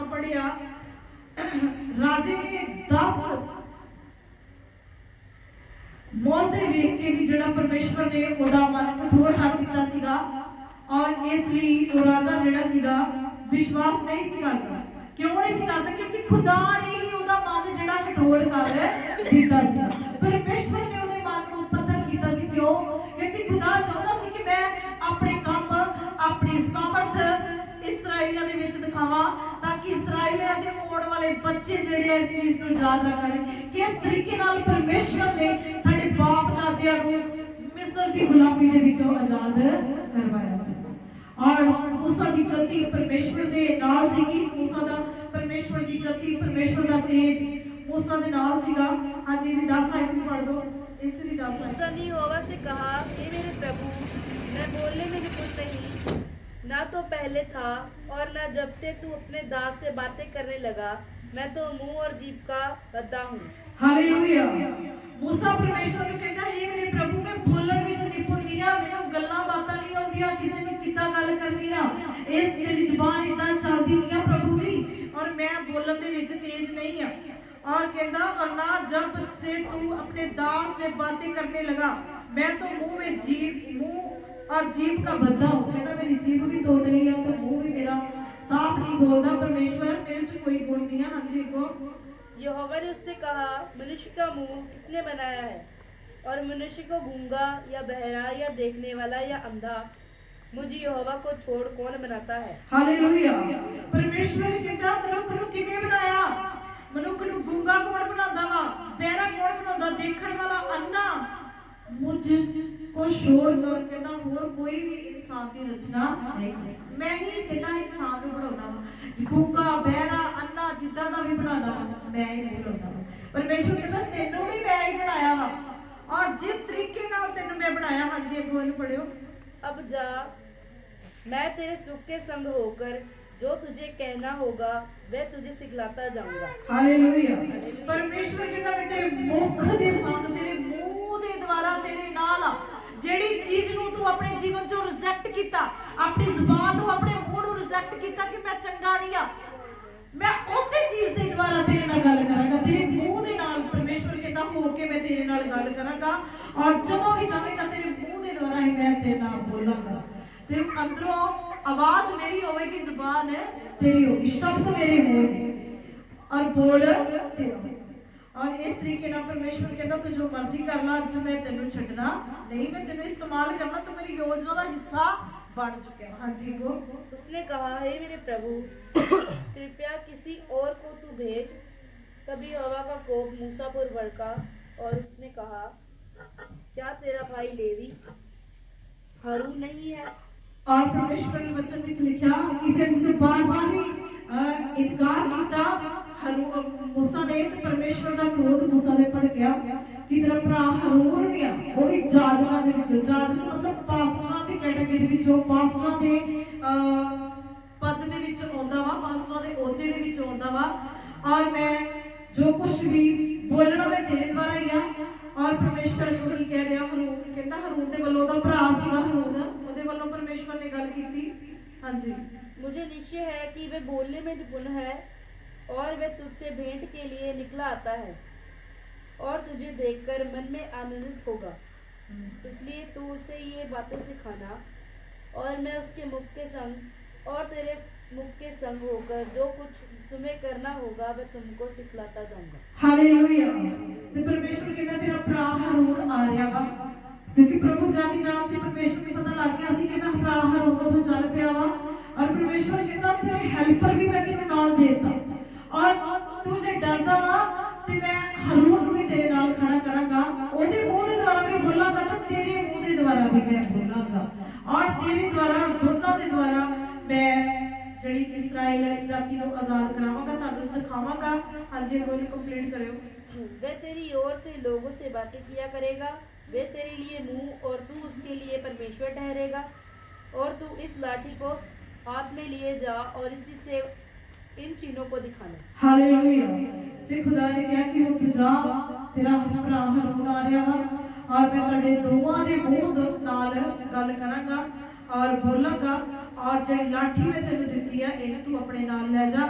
ਪੜਿਆ ਰਾਜੇ ਨੇ 10 ਮੋਸੇ ਵੇਖ ਕੇ ਵੀ ਜਿਹੜਾ ਪਰਮੇਸ਼ਵਰ ਨੇ ਉਹਦਾ ਮਨ ਕਠੋਰ ਕਰ ਦਿੱਤਾ ਸੀਗਾ ਔਰ ਇਸ ਲਈ ਉਹ ਰਾਜਾ ਜਿਹੜਾ ਸੀਗਾ ਵਿਸ਼ਵਾਸ ਨਹੀਂ ਸੀ ਕਰਦਾ। ਕਿਉਂ ਨਹੀਂ ਸੀ ਕਰਦਾ? ਕਿਉਂਕਿ ਖੁਦਾ ਨੇ ਹੀ ਉਹਦਾ ਮਨ ਜਿਹੜਾ ਕਠੋਰ ਕਰ ਦਿੱਤਾ ਸੀ। ਪਰਮੇਸ਼ਵਰ ਨੇ ਉਹਦੇ ਮਨ ਨੂੰ ਪੱਧਰ ਕੀਤਾ ਸੀ। ਕਿਉਂ? ਕਿਉਂਕਿ ਖੁਦਾ ਚਾਹੁੰਦਾ ਸੀ ਕਿ ਮੈਂ ਆਪਣੇ ਕੰਮ, ਆਪਣੀ ਸਮਰਥ ਇਸਰਾਏਲੀਆਂ ਦੇ ਵਿੱਚ ਦਿਖਾਵਾਂ ਕਿ ਇਸਰਾਏਲੀਆਂ ਦੇ ਆਉਣ ਵਾਲੇ ਬੱਚੇ ਜਿਹੜੇ ਆ ਇਸ ਚੀਜ਼ ਨੂੰ ਯਾਦ ਰੱਖਣ ਕਿ ਇਸ ਤਰੀਕੇ ਨਾਲ ਪਰਮੇਸ਼ਵਰ ਨੇ ਸਾਡੇ ਬਾਪ ਦਾਦਿਆਂ ਨੂੰ ਮਿਸਰ ਦੀ ਗੁਲਾਮੀ ਦੇ ਵਿੱਚੋਂ ਆਜ਼ਾਦ ਕਰਵਾਇਆ ਸੀ ਔਰ ਮੂਸਾ ਦੀ ਗਤੀ ਪਰਮੇਸ਼ਵਰ ਦੇ ਨਾਲ ਸੀਗੀ ਮੂਸਾ ਦਾ ਪਰਮੇਸ਼ਵਰ ਦੀ ਗਤੀ ਪਰਮੇਸ਼ਵਰ ਦਾ ਤੇਜ ਮੂਸਾ ਦੇ ਨਾਲ ਸੀਗਾ ਅੱਜ ਇਹਦੀ 10 ਆਇਤ ਨੂੰ ਪੜ੍ਹ ਦੋ ਇਸ ਦੀ 10 ਆਇਤ मूसा ने यहोवा से कहा हे मेरे प्रभु मैं बोलने में निपुण नहीं ना तो पहले था और न जब से तू अपने दास से बातें करने लगा मैं तो मुंह और जीभ का बद्दा हूँ ਹਾਲੇਲੂਇਆ ਮੂਸਾ ਪਰਮੇਸ਼ਵਰ ਨੂੰ ਕਹਿੰਦਾ ਹੈ ਮੇਰੇ ਪ੍ਰਭੂ ਮੈਂ ਬੋਲਣ ਵਿੱਚ ਨਿਪੁੰਨ ਨਹੀਂ ਆ ਮੈਨੂੰ ਗੱਲਾਂ ਬਾਤਾਂ ਨਹੀਂ ਆਉਂਦੀਆਂ ਕਿਸੇ ਨੂੰ ਕਿੱਦਾਂ ਗੱਲ ਕਰਨੀ ਆ ਇਸ ਮੇਰੀ ਜ਼ੁਬਾਨ ਇਦਾਂ ਚੱਲਦੀ ਨਹੀਂ ਆ ਪ੍ਰਭੂ ਜੀ ਔਰ ਮੈਂ ਬੋਲਣ ਦੇ ਵਿੱਚ ਤੇਜ਼ ਨਹੀਂ ਆ और कहना और ना जब से तू अपने दास से बातें करने लगा मैं तो मुंह में जीभ मुंह और जीव का बंदा हूँ। कहना मेरी जीव भी धोत रही है तो मुँह भी मेरा साफ़ नहीं बोलता। परमेश्वर मेरे से कोई गुण नहीं है। हाँ जी को यहोवा ने उससे कहा मनुष्य का मुँह किसने बनाया है? और मनुष्य को गूँगा या बहरा या देखने वाला या अंधा? मुझे यहोवा को छोड़ कौन बनाता है? हालेलुया। परमेश्वर ने कहता मनुख नु किने बनाया? मनुष्य को गूँगा कौन बनाता वा बहरा कौन बनांदा देखने वाला अंधा। मुझ को शोर गुर कहना और कोई भी इंसान की रचना नहीं मैं ही कहना इंसान को बनाना गुंगा बहरा अन्ना जिदा का भी बनाना मैं ही बनाना परमेश्वर कहता तेनों भी मैं ही बनाया वा और जिस तरीके नाल तेनों मैं बनाया हाँ जी अगों पढ़ियो अब जा मैं तेरे सुख के संग होकर जो तुझे कहना होगा वह तुझे सिखलाता जाऊंगा हालेलुया परमेश्वर कहता मैं तेरे मुख दे संग तेरे ਦੇ ਦੁਆਰਾ ਤੇਰੇ ਨਾਲ ਆ। ਜਿਹੜੀ ਚੀਜ਼ ਨੂੰ ਤੂੰ ਆਪਣੇ ਜੀਵਨ ਚੋਂ ਰਿਜੈਕਟ ਕੀਤਾ, ਆਪਣੀ ਜ਼ੁਬਾਨ ਨੂੰ, ਆਪਣੇ ਮੂੰਹ ਨੂੰ ਰਿਜੈਕਟ ਕੀਤਾ ਕਿ ਮੈਂ ਚੰਗਾ ਨਹੀਂ ਆ, ਮੈਂ ਉਸੇ ਚੀਜ਼ ਦੇ ਦੁਆਰਾ ਤੇਰੇ ਨਾਲ ਗੱਲ ਕਰਾਂਗਾ। ਤੇਰੇ ਮੂੰਹ ਦੇ ਨਾਲ ਪਰਮੇਸ਼ਵਰ ਕਹਿੰਦਾ ਹੋ ਕੇ ਮੈਂ ਤੇਰੇ ਨਾਲ ਗੱਲ ਕਰਾਂਗਾ? ਔਰ ਜਦੋਂ ਵੀ ਚਾਹੇਗਾ ਤੇਰੇ ਮੂੰਹ ਦੇ ਦੁਆਰਾ ਹੀ ਮੈਂ ਤੇਰੇ ਨਾਲ ਬੋਲਾਂਗਾ। ਤੇ ਅੰਦਰੋਂ ਆਵਾਜ਼ ਮੇਰੀ ਹੋਵੇਗੀ, ਜ਼ੁਬਾਨ ਤੇਰੀ ਹੋਗੀ ਸ਼ਬਦ ਮੇਰੇ ਹੋਣਗੇ। ਔਰ ਬੋਲ ਤੇਰਾ ਔਰ ਇਸ ਤਰੀਕੇ ਨਾਲ ਪਰਮੇਸ਼ਵਰ ਕਹਿੰਦਾ ਤੂੰ ਜੋ ਮਰਜ਼ੀ ਕਰ ਲੈ ਅੱਜ ਮੈਂ ਤੈਨੂੰ ਛੱਡਣਾ ਨਹੀਂ ਮੈਂ ਤੈਨੂੰ ਇਸਤੇਮਾਲ ਕਰਨਾ ਤੂੰ ਮੇਰੀ ਯੋਜਨਾ ਦਾ ਹਿੱਸਾ ਬਣ ਚੁੱਕਿਆ ਹਾਂਜੀ ਗੋ उसने कहा हे मेरे प्रभु कृपया किसी और को तू भेज तभी हवा का कोप मूसा पर भड़का और उसने कहा क्या तेरा भाई लेवी हारून नहीं है ਔਰ ਪਰਮੇਸ਼ਵਰ ਨੇ ਵਚਨ ਵਿੱਚ ਲਿਖਿਆ ਕਿ ਫਿਰ ਇਸਨੇ ਬਾਰ-ਬਾਰ ਹੀ ਅਹ, ਇਨਕਾਰ ਕੀਤਾ ਹਰੂ ਮੂਸਾ ਨੇ ਤੇ ਪਰਮੇਸ਼ਵਰ ਦਾ ਕ੍ਰੋਧ ਮੂਸਾ ਦੇ ਪੜ ਕਿ ਤੇਰਾ ਭਰਾ ਹਰੂਨ ਵੀ ਉਹ ਵੀ ਜਾਜਕਾਂ ਦੇ ਵਿੱਚੋਂ ਜਾਜਕ ਮਤਲਬ ਪਾਸਟਰਾਂ ਦੀ ਕੈਟਾਗਰੀ ਵਿੱਚੋਂ ਪਾਸਟਰਾਂ ਦੇ ਪਦ ਦੇ ਵਿੱਚ ਆਉਂਦਾ ਵਾ ਪਾਸਟਰਾਂ ਦੇ ਅਹੁਦੇ ਦੇ ਵਿੱਚ ਆਉਂਦਾ ਵਾ। ਔਰ ਮੈਂ ਜੋ ਕੁਝ ਵੀ ਬੋਲਣਾ ਮੈਂ ਤੇਰੇ ਦੁਆਰਾ ਹੀ ਆ। ਔਰ ਪਰਮੇਸ਼ਵਰ ਨੂੰ ਕੀ ਕਹਿ ਰਿਹਾ ਹਰੂਨ ਕਹਿੰਦਾ ਹਰੂਨ ਦੇ ਵੱਲੋਂ ਉਹਦਾ ਭਰਾ ਸੀਗਾ ਹਰੂਨ ਉਹਦੇ ਵੱਲੋਂ ਪਰਮੇਸ਼ਵਰ ਨੇ ਗੱਲ ਕੀਤੀ। ਹਾਂਜੀ। मुझे निश्चय है कि वह बोलने में निपुण है और वह तुझसे भेंट के लिए निकला आता है और तुझे देखकर मन में आनंदित होगा इसलिए तू उसे ये बातें सिखाना और मैं उसके मुख के संग और तेरे मुख के संग होकर जो कुछ तुम्हें करना होगा वह तुमको सिखलाता जाऊंगा ਹਾਲੇਲੂਇਆ ਤੇ ਪਰਮੇਸ਼ਵਰ ਕਹਿੰਦਾ ਤੇਰਾ ਭਰਾ ਹਰੂਨ ਆ ਰਿਹਾ ਵਾ ਕਿਉਂਕਿ ਪ੍ਰਭੂ ਜਾਨੀ ਜਾਨ ਸੀ ਪਰਮੇਸ਼ਵਰ ਨੂੰ ਪਤਾ ਲੱਗ ਗਿਆ ਸੀ ਕਿ ਇਹਦਾ ਭਰਾ ਹਰੂਨ ਤੋਂ ਚੱਲ ਪਿਆ ਵਾ ਔਰ ਪਰਮੇਸ਼ਵਰ ਕਹਿੰਦਾ ਤੇਰੇ ਹੈਲਪਰ ਵੀ ਮੈਂ ਤੈਨੂੰ ਨਾਲ ਦੇਤਾ ਔਰ ਤੂੰ ਜੇ ਡਰਦਾ ਵਾ ਤੇ ਮੈਂ ਹਰੂਨ ਨੂੰ ਵੀ ਤੇਰੇ ਨਾਲ ਖੜਾ ਕਰਾਂਗਾ ਉਹਦੇ ਮੂੰਹ ਦੇ ਦੁਆਰਾ ਵੀ ਬੋਲਾਂਗਾ ਤਾਂ ਤੇਰੇ ਮੂੰਹ ਦੇ ਦੁਆਰਾ ਵੀ ਮੈਂ ਬੋਲਾਂਗਾ ਔਰ ਤੇਰੇ ਦੁਆਰਾ ਦੋਨਾਂ ਦੇ ਦੁਆਰਾ ਮੈਂ ਜਿਹੜੀ ਇਸਰਾਇਲ ਜਾਤੀ ਨੂੰ ਆਜ਼ਾਦ ਕਰਾਵਾਂਗਾ ਤੁਹਾਨੂੰ ਸਿਖਾਵਾਂਗਾ ਹਾਂਜੀ ਕੋਈ ਕੰਪਲੀਟ ਕਰਿਓ वह तेरी ओर से लोगों से बातें किया करेगा वे तेरे लिए मुंह और तू उसके लिए परमेश्वर ठहरेगा और तू इस लाठी को हाथ में लिए जा और इसी से इन चिन्हों को दिखाना ਹਾਲੇਲੂਇਆ ਤੇ ਖੁਦਾ ਨੇ ਕਿਹਾ ਕਿ ਉਹ ਤੂੰ ਜਾ ਤੇਰਾ ਭਰਾ ਹਰੂਨ ਆ ਰਿਹਾ ਵਾ ਔਰ ਮੈਂ ਤੁਹਾਡੇ ਦੋਵਾਂ ਦੇ ਮੂੰਹ ਦੇ ਨਾਲ ਗੱਲ ਕਰਾਂਗਾ ਔਰ ਬੋਲਾਂਗਾ ਔਰ ਜਿਹੜੀ ਲਾਠੀ ਮੈਂ ਤੈਨੂੰ ਦਿੱਤੀ ਆ ਇਹ ਤੂੰ ਆਪਣੇ ਨਾਲ ਲੈ ਜਾ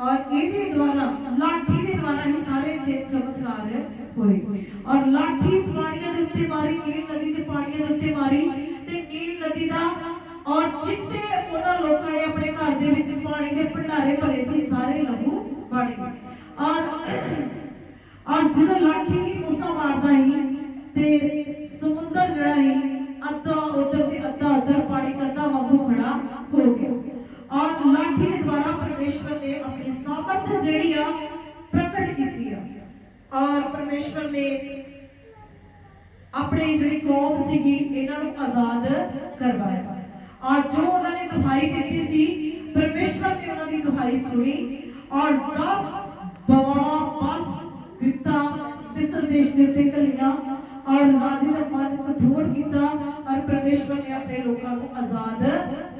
ਔਰ ਇਹਦੇ ਦੁਆਰਾ ਲਾਠੀ ਦੇ ਦੁਆਰਾ ਹੀ ਸਾਰੇ ਚਿੰਨ ਚਮਤਕਾਰ ਹੋਏ ਔਰ ਲਾਠੀ ਪਾਣੀਆਂ ਦੇ ਉੱਤੇ ਮਾਰੀ ਨੀਲ ਨਦੀ ਦੇ ਪਾਣੀਆਂ ਦੇ ਉੱਤੇ ਮਾਰੀ ਤੇ ਨੀਲ ਨਦੀ ਦਾ ਔਰ ਚਿੱਟੇ ਉਹਨਾਂ ਲੋਕਾਂ ਨੇ ਆਪਣੇ ਘਰ ਦੇ ਵਿੱਚ ਪਾਣੀ ਦੇ ਭੰਡਾਰੇ ਭਰੇ ਸੀ, ਸਾਰੇ ਲਹੂ ਵੜ ਗਏ। ਔਰ ਔਰ ਜਦੋਂ ਲਾਠੀ ਮੂਸਾ ਮਾਰਦਾ ਹੀ ਤੇ ਸਮੁੰਦਰ ਜਿਹੜਾ ਹੈ ਅੱਧਾ ਉਧਰ ਤੇ ਅੱਧਾ ਉਧਰ ਪਾਣੀ ਕੰਧਾ ਵਾਂਗੂ ਖੜਾ ਹੋ ਗਿਆ। ਔਰ ਲਾਠੀ ਦੇ ਦੁਆਰਾ ਪਰਮੇਸ਼ਵਰ ਨੇ ਆਪਣੀ ਸਾਮਰਥ ਜਿਹੜੀ ਆ, ਪ੍ਰਗਟ ਕੀਤੀ ਆ। ਔਰ ਪਰਮੇਸ਼ਵਰ ਨੇ ਆਪਣੀ ਜਿਹੜੀ ਕੌਮ ਸੀਗੀ, ਇਹਨਾਂ ਨੂੰ ਆਜ਼ਾਦ ਕਰਵਾਇਆ। ਔਰ ਜੋ ਉਹਨਾਂ ਨੇ ਦੁਹਾਈ ਦਿੱਤੀ ਸੀ ਪਰਮੇਸ਼ਵਰ ਨੇ ਉਹਨਾਂ ਦੀ ਦੁਹਾਈ ਸੁਣੀ ਔਰ 10 ਬਵਾਂ ਬਸ ਵਿਪਤਾ ਮਿਸਰ ਦੇਸ਼ ਦੇ ਉੱਤੇ ਕਲੀਆਂ ਔਰ ਰਾਜੇ ਦਾ ਮਨ ਕਠੋਰ ਕੀਤਾ ਔਰ ਪਰਮੇਸ਼ਵਰ ਨੇ ਆਪਣੇ ਲੋਕਾਂ ਨੂੰ ਆਜ਼ਾਦ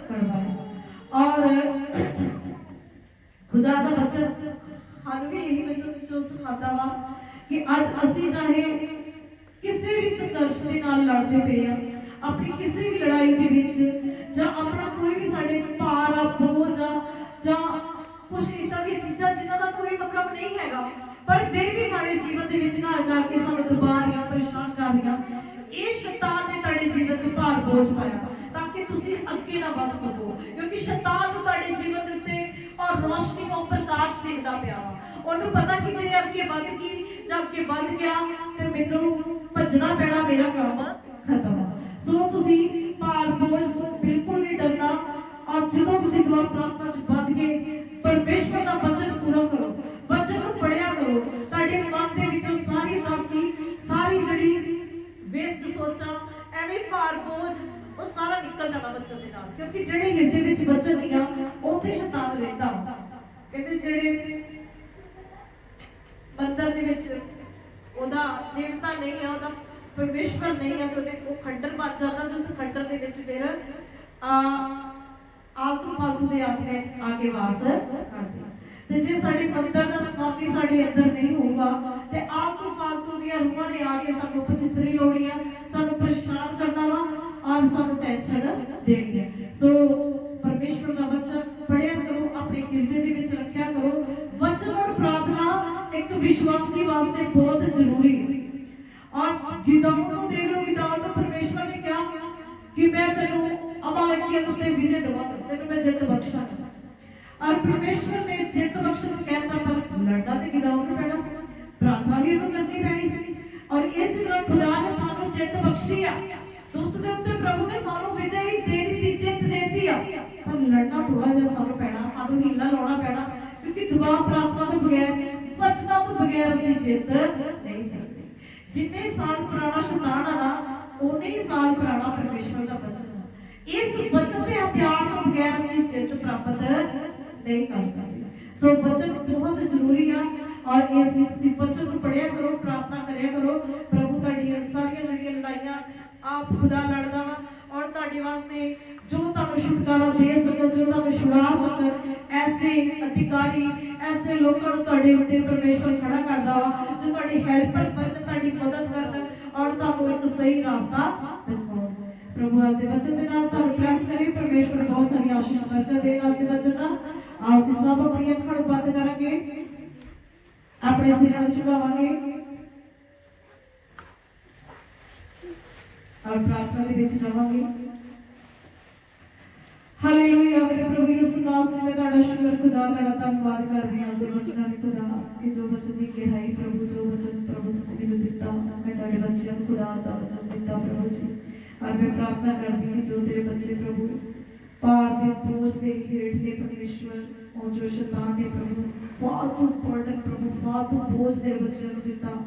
ਕਰਵਾਇਆ ਔਰ ਖੁਦਾ ਦਾ ਬੱਚਾ ਸਾਨੂੰ ਵੀ ਇਹੀ ਵਿੱਚੋਂ ਵਿੱਚੋਂ ਸਿਖਾਉਂਦਾ ਵਾ ਕਿ ਅੱਜ ਅਸੀਂ ਚਾਹੇ ਕਿਸੇ ਵੀ ਸੰਘਰਸ਼ ਦੇ ਨਾਲ ਲੜਦੇ ਪਏ ਆ ਆਪਣੀ ਕਿਸੇ ਵੀ ਲੜਾਈ ਦੇ ਵਿੱਚ, ਜਾਂ ਆਪਣਾ ਕੋਈ ਵੀ ਸਾਡੇ ਭਾਰ ਆ ਬੋਝ ਆ, ਜਾਂ ਕੁਛ ਇਦਾਂ ਦੀਆਂ ਚੀਜ਼ਾਂ ਜਿਨ੍ਹਾਂ ਦਾ ਕੋਈ ਮਤਲਬ ਨਹੀਂ ਹੈਗਾ, ਪਰ ਫਿਰ ਵੀ ਸਾਡੇ ਜੀਵਨ ਦੇ ਵਿੱਚ ਨਾਲ ਕਰਕੇ ਸਾਨੂੰ ਦਬਾ ਰਹੀਆਂ, ਪਰੇਸ਼ਾਨ ਕਰ ਰਹੀਆਂ, ਇਹ ਸ਼ੈਤਾਨ ਨੇ ਤੁਹਾਡੇ ਜੀਵਨ 'ਚ ਭਾਰ ਬੋਝ ਪਾਇਆ, ਤਾਂ ਕਿ ਤੁਸੀਂ ਅੱਗੇ ਨਾ ਵੱਧ ਸਕੋ, ਕਿਉਂਕਿ ਸ਼ੈਤਾਨ ਨੂੰ ਤੁਹਾਡੇ ਜੀਵਨ ਦੇ ਉੱਤੇ ਔਰ ਰੋਸ਼ਨੀ ਤੋਂ ਪ੍ਰਕਾਸ਼ ਦੇਖਦਾ ਪਿਆ ਵਾ। ਉਹਨੂੰ ਪਤਾ ਕਿ ਜੇ ਅੱਗੇ ਵੱਧ ਗਈ ਜਾਂ ਅੱਗੇ ਵੱਧ ਗਿਆ, ਤੇ ਮੈਨੂੰ ਭੱਜਣਾ ਪੈਣਾ, ਮੇਰਾ ਕੰਮ ਖਤਮ। ਆ ਸੋ ਤੁਸੀਂ ਭਾਰ ਬੋਝ ਬਿਲਕੁਲ ਨਹੀਂ ਡਰਨਾ ਔਰ ਜਦੋਂ ਤੁਸੀਂ ਦੁਆ ਪ੍ਰਾਰਥਨਾ ਚ ਵੱਧ ਗਏ, ਪਰਮੇਸ਼ਵਰ ਦਾ ਵਚਨ ਪੂਰਾ ਕਰੋ, ਵਚਨ ਨੂੰ ਪੜਿਆ ਕਰੋ। ਤੁਹਾਡੇ ਮਨ ਦੇ ਵਿੱਚੋਂ ਸਾਰੀ ਦਾਸੀ ਸਾਰੀ ਜਿਹੜੀ ਵੇਸਟ ਸੋਚਾਂ, ਐਵੇਂ ਭਾਰ ਬੋਝ, ਉਹ ਸਾਰਾ ਨਿਕਲ ਜਾਣਾ ਬੱਚਨ ਦੇ ਨਾਲ। ਕਿਉਂਕਿ ਜਿਹੜੇ ਹਿਰਦੇ ਵਿੱਚ ਵਚਨ ਨਹੀਂ ਉੱਥੇ ਸ਼ੈਤਾਨ ਰਹਿੰਦਾ। ਕਹਿੰਦੇ ਜਿਹੜੇ ਮੰਦਰ ਦੇ ਵਿੱਚ ਉਹਦਾ ਦੇਵਤਾ ਨਹੀਂ ਹੈ ਉਹਦਾ ਪਰਮੇਸ਼ਵਰ ਨਹੀਂ ਹੈ ਤੇ ਉਹਦੇ ਉਹ ਖੰਡਰ ਬਣ ਜਾਂਦਾ ਜਿਸ ਖੰਡਰ ਦੇ ਵਿੱਚ ਫਿਰ ਆਲਤੂ ਫਾਲਤੂ ਦੇ ਆਤਮੇ ਆ ਵਾਸ ਕਰਦੇ ਤੇ ਜੇ ਸਾਡੇ ਮੰਦਰ ਦਾ ਸਵਾਮੀ ਸਾਡੇ ਅੰਦਰ ਨਹੀਂ ਹੋਊਗਾ, ਤੇ ਆਲਤੂ ਫਾਲਤੂ ਦੀਆਂ ਰੂਹਾਂ ਨੇ ਆ ਕੇ ਸਾਨੂੰ ਪਚਿੱਤਰੀ ਲਾਉਣੀ ਆ ਸਾਨੂੰ ਪਰੇਸ਼ਾਨ ਕਰਨਾ ਵਾ ਔਰ ਸਾਨੂੰ ਟੈਨਸ਼ਨ ਦੇਣੀ ਹੈ। ਸੋ ਪਰਮੇਸ਼ਵਰ ਦਾ ਵਚਨ ਪੜਿਆ ਕਰੋ, ਆਪਣੇ ਹਿਰਦੇ ਦੇ ਵਿੱਚ ਰੱਖਿਆ ਕਰੋ। ਵਚਨ ਔਰ ਪ੍ਰਾਰਥਨਾ ਇੱਕ ਵਿਸ਼ਵਾਸੀ ਵਾਸਤੇ ਬਹੁਤ ਜ਼ਰੂਰੀ ਹੈ। ਔਰ ਗਿਦਾਉਣ ਨੂੰ ਦੇਖ ਲਓ ਗਿਦਾਉਣ ਨੂੰ ਪਰਮੇਸ਼ਵਰ ਨੇ ਕਿਹਾ ਕਿ ਮੈਂ ਤੈਨੂੰ ਅਮਾਲਕੀਆਂ ਦੇ ਉੱਤੇ ਵਿਜੇ ਦਵਾਂਗਾ ਤੈਨੂੰ ਮੈਂ ਜਿੱਤ ਬਖਸ਼ਾਂਗਾ ਔਰ ਪਰਮੇਸ਼ਵਰ ਨੇ ਜਿੱਤ ਬਖਸ਼ਣ ਨੂੰ ਕਹਿਤਾ, ਪਰ ਲੜਨਾ ਤੇ ਗਿਦਾਉਣ ਨੂੰ ਸੀ। ਪ੍ਰਾਰਥਨਾ ਵੀ ਉਹਨੂੰ ਕਰਨੀ ਪੈਣੀ ਸੀ। ਔਰ ਇਸ ਤਰ੍ਹਾਂ ਖੁਦਾ ਨੇ ਸਾਨੂੰ ਜਿੱਤ ਬਖਸ਼ੀ ਆ। ਦੁਸ਼ਟ ਦੇ ਉੱਤੇ ਪ੍ਰਭੂ ਨੇ ਸਾਨੂੰ ਵਿਜੇ ਹੀ ਦੇ ਦਿੱਤੀ, ਜਿੱਤ ਦੇਤੀ ਆ। ਪਰ ਲੜਨਾ ਥੋੜਾ ਜਿਹਾ ਸਾਨੂੰ ਪੈਣਾ, ਸਾਨੂੰ ਹੀਲਾ ਲਾਉਣਾ ਪੈਣਾ, ਕਿਉਂਕਿ ਦੁਆ ਪ੍ਰਾਰਥਨਾ ਤੋਂ ਬਗੈਰ ਵਚਨਾਂ ਤੋਂ ਬਗੈਰ ਅਸੀਂ ਜਿੱਤ ਜਿੰਨੇ ਸਾਲ ਪੁਰਾਣਾ ਸ਼ੈਤਾਨ ਆ ਨਾ ਉਹਨੇ ਹੀ ਸਾਲ ਪੁਰਾਣਾ ਪਰਮੇਸ਼ਵਰ ਦਾ ਵਚਨ ਆ ਇਸ ਵਚਨ ਦੇ ਹਥਿਆਰ ਤੋਂ ਬਗੈਰ ਅਸੀਂ ਜਿੱਤ ਪ੍ਰਾਪਤ ਨਹੀਂ ਕਰ ਸਕਦੇ। ਸੋ ਵਚਨ ਬਹੁਤ ਜ਼ਰੂਰੀ ਆ ਔਰ ਇਸ ਵਿੱਚ ਤੁਸੀਂ ਵਚਨ ਨੂੰ ਪੜਿਆ ਕਰੋ, ਪ੍ਰਾਰਥਨਾ ਕਰਿਆ ਕਰੋ। ਪ੍ਰਭੂ, ਤੁਹਾਡੀਆਂ ਸਾਰੀਆਂ ਜਿਹੜੀਆਂ ਲੜਾਈਆਂ ਆਪ ਖੁਦਾ ਲੜਦਾ ਵਾ ਔਰ ਤੁਹਾਡੇ ਵਾਸਤੇ ਜੋ ਤੁਹਾਨੂੰ ਛੁਟਕਾਰਾ ਦੇ ਸਕੋ ਜੋ ਤੁਹਾਨੂੰ ਛੁਡਾ ਸਕਣ, ਐਸੇ ਅਧਿਕਾਰੀ, ਐਸੇ ਲੋਕਾਂ ਨੂੰ ਤੁਹਾਡੇ ਉੱਤੇ ਪਰਮੇਸ਼ਵਰ ਖੜਾ ਕਰਦਾ ਵਾ, ਜੋ ਤੁਹਾਡੀ ਹੈਲਪਰ ਬਣਨ, ਤੁਹਾਡੀ ਮਦਦ ਕਰਨ ਔਰ ਤੁਹਾਨੂੰ ਇੱਕ ਸਹੀ ਰਸਤਾ ਦਿਖਾਉਣ। ਪ੍ਰਭੂ, ਅੱਜ ਦੇ ਵਚਨ ਦੇ ਨਾਲ ਤੁਹਾਨੂੰ ਬਲੈਸ ਕਰੇ ਪਰਮੇਸ਼ਵਰ ਬਹੁਤ ਸਾਰੀ ਆਸ਼ੀਸ਼ ਬਰਕਤ ਦੇ ਅੱਜ ਦੇ ਵਚਨ ਨਾਲ ਆਓ, ਅਸੀਂ ਸਭ ਆਪਣੀਆਂ ਅੱਖਾਂ ਨੂੰ ਬੰਦ ਕਰਾਂਗੇ। ਆਪਣੇ ਸਿਰਾਂ ਨੂੰ ਝੁਕਾਵਾਂਗੇ। ਔਰ ਪ੍ਰਾਰਥਨਾ ਦੇ ਵਿੱਚ ਜਾਵਾਂਗੇ। ਹਾਲੇਲੂਇਆ ਮੇਰੇ ਪ੍ਰਭੂ ਯਿਸੂ ਨਾਮ ਮੈਂ ਤੁਹਾਡਾ ਸ਼ੁਕਰ ਖੁਦਾ ਤੁਹਾਡਾ ਧੰਨਵਾਦ ਕਰਦੀ ਹਾਂ ਦੇ ਵਚਨਾਂ ਦੇ ਖੁਦਾ ਕਿ ਜੋ ਵਚਨ ਦੀ ਗਹਿਰਾਈ ਪ੍ਰਭੂ ਜੋ ਵਚਨ ਪ੍ਰਭੂ ਤੁਸੀਂ ਮੈਨੂੰ ਦਿੱਤਾ ਮੈਂ ਤੁਹਾਡੇ ਬੱਚਿਆਂ ਨੂੰ ਖੁਦਾ ਦਾ ਵਚਨ ਦਿੱਤਾ ਪ੍ਰਭੂ ਜੀ ਔਰ ਮੈਂ ਪ੍ਰਾਰਥਨਾ ਕਰਦੀ ਕਿ ਜੋ ਤੇਰੇ ਬੱਚੇ ਪ੍ਰਭੂ ਪਾਰ ਦੇ ਬੋਝ ਦੇ ਹੇਠ ਨੇ ਪਰਮੇਸ਼ਵਰ ਉਹ ਜੋ ਸ਼ੈਤਾਨ ਨੇ ਪ੍ਰਭੂ ਫਾਲਤੂ ਬਰਡਨ ਪ੍ਰਭੂ ਫਾਲਤੂ ਬੋਝ ਦੇ ਬੱਚਿਆਂ ਨੂੰ ਦਿੱਤਾ